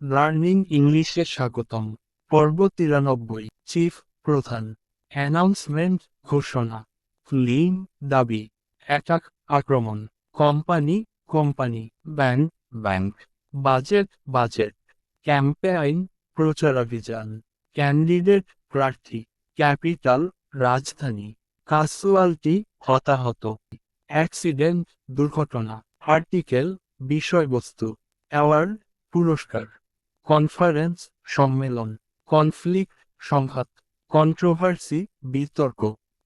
Learning ইংলিশে স্বাগতম। পর্ব তিরানব্বই চিফ প্রধান। অ্যানাউন্সমেন্ট ঘোষণা। ক্লিম দাবি। অ্যাটাক আক্রমণ। Company company bank bank budget budget campaign প্রচারাভিযান। Candidate প্রার্থী। ক্যাপিটাল রাজধানী। কাসুয়ালটি হতাহত। অ্যাক্সিডেন্ট দুর্ঘটনা। আর্টিকেল বিষয়বস্তু। অ্যাওয়ার্ড পুরস্কার। কনফারেন্স, সম্মেলন, কনফ্লিক্ট, সংঘাত, কন্ট্রোভার্সি, বিতর্ক,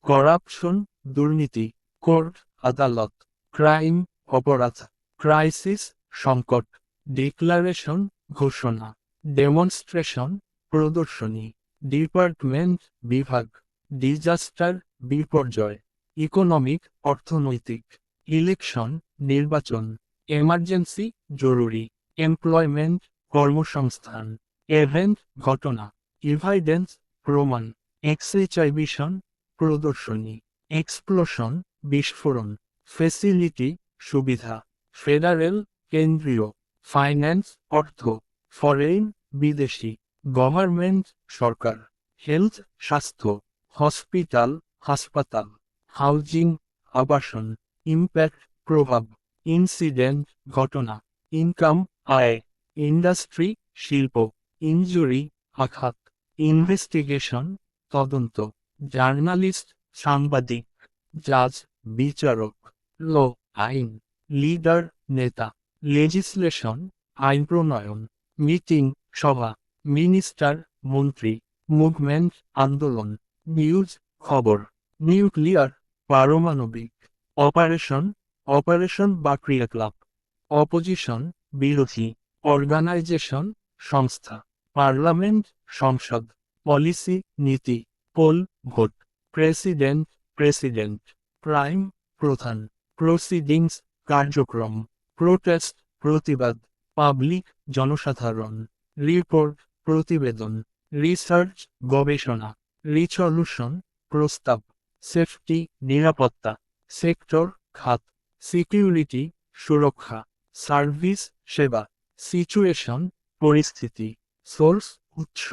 করাপশন, দুর্নীতি, কোর্ট, আদালত, ক্রাইম, অপরাধ, ক্রাইসিস, সংকট, ডিক্লারেশন, ঘোষণা, ডেমনস্ট্রেশন, প্রদর্শনী, ডিপার্টমেন্ট বিভাগ, ডিজাস্টার, বিপর্যয়, ইকোনমিক, অর্থনৈতিক, ইলেকশন, নির্বাচন, এমার্জেন্সি, জরুরি, এমপ্লয়মেন্ট কর্মসংস্থান এভেন্ট ঘটনা ইভাইডেন্স প্রমাণ এক্সিচাইবিশন প্রদর্শনী এক্সপ্লোশন বিস্ফোরণ ফেসিলিটি সুবিধা ফেডারেল কেন্দ্রীয় ফাইন্যান্স অর্থ ফরেন বিদেশি গভর্নমেন্ট সরকার হেলথ স্বাস্থ্য হসপিটাল হাসপাতাল হাউজিং আবাসন ইম্প্যাক্ট প্রভাব ইনসিডেন্ট ঘটনা ইনকাম আয়। ইন্ডাস্ট্রি, শিল্প ইনজুরি আঘাত, ইনভেস্টিগেশন, তদন্ত, জার্নালিস্ট, সাংবাদিক, জাজ, বিচারক, ল, আইন, লিডার, নেতা লেজিসলেশন আইন প্রণয়ন মিটিং সভা মিনিস্টার মন্ত্রী মুভমেন্ট আন্দোলন নিউজ খবর নিউক্লিয়ার পারমাণবিক অপারেশন অপারেশন বা ক্রিয়াকলাপ অপোজিশন বিরোধী অর্গানাইজেশন সংস্থা পার্লামেন্ট সংসদ পলিসি নীতি পোল ভোট প্রেসিডেন্ট প্রেসিডেন্ট প্রাইম প্রধান প্রসিডিংস কার্যক্রম প্রোটেস্ট প্রতিবাদ পাবলিক জনসাধারণ রিপোর্ট প্রতিবেদন রিসার্চ গবেষণা রিসলিউশন প্রস্তাব সেফটি নিরাপত্তা সেক্টর খাত সিকিউরিটি সুরক্ষা সার্ভিস সেবা সিচুয়েশন পরিস্থিতি সোর্স উৎস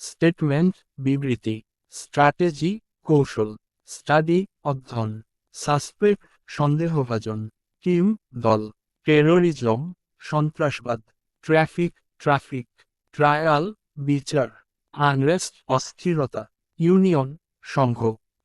স্টেটমেন্ট বিবৃতি স্ট্র্যাটেজি কৌশল স্টাডি অধ্যয়ন সাসপেক্ট সন্দেহভাজন টিম দল টেরোরিজম সন্ত্রাসবাদ ট্রাফিক ট্রাফিক ট্রায়াল বিচার আনরেস্ট অস্থিরতা ইউনিয়ন সংঘ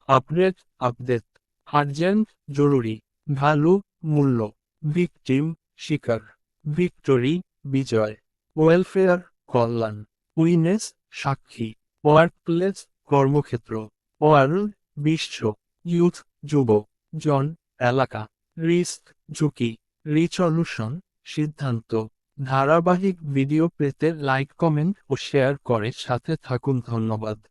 আপডেট আপডেট আর্জেন্ট জরুরি ভ্যালু মূল্য ভিকটিম শিকার ভিক্টরি বিজয় ওয়েলফেয়ার কল্যাণ, উইনেস, সাক্ষী ওয়ার্কপ্লেস কর্মক্ষেত্র ওয়ার্ল্ড বিশ্ব ইউথ যুব, জন, এলাকা রিস্ক ঝুঁকি রিসলিউশন সিদ্ধান্ত। ধারাবাহিক ভিডিও পেতে লাইক কমেন্ট ও শেয়ার করে। সাথে থাকুন, ধন্যবাদ।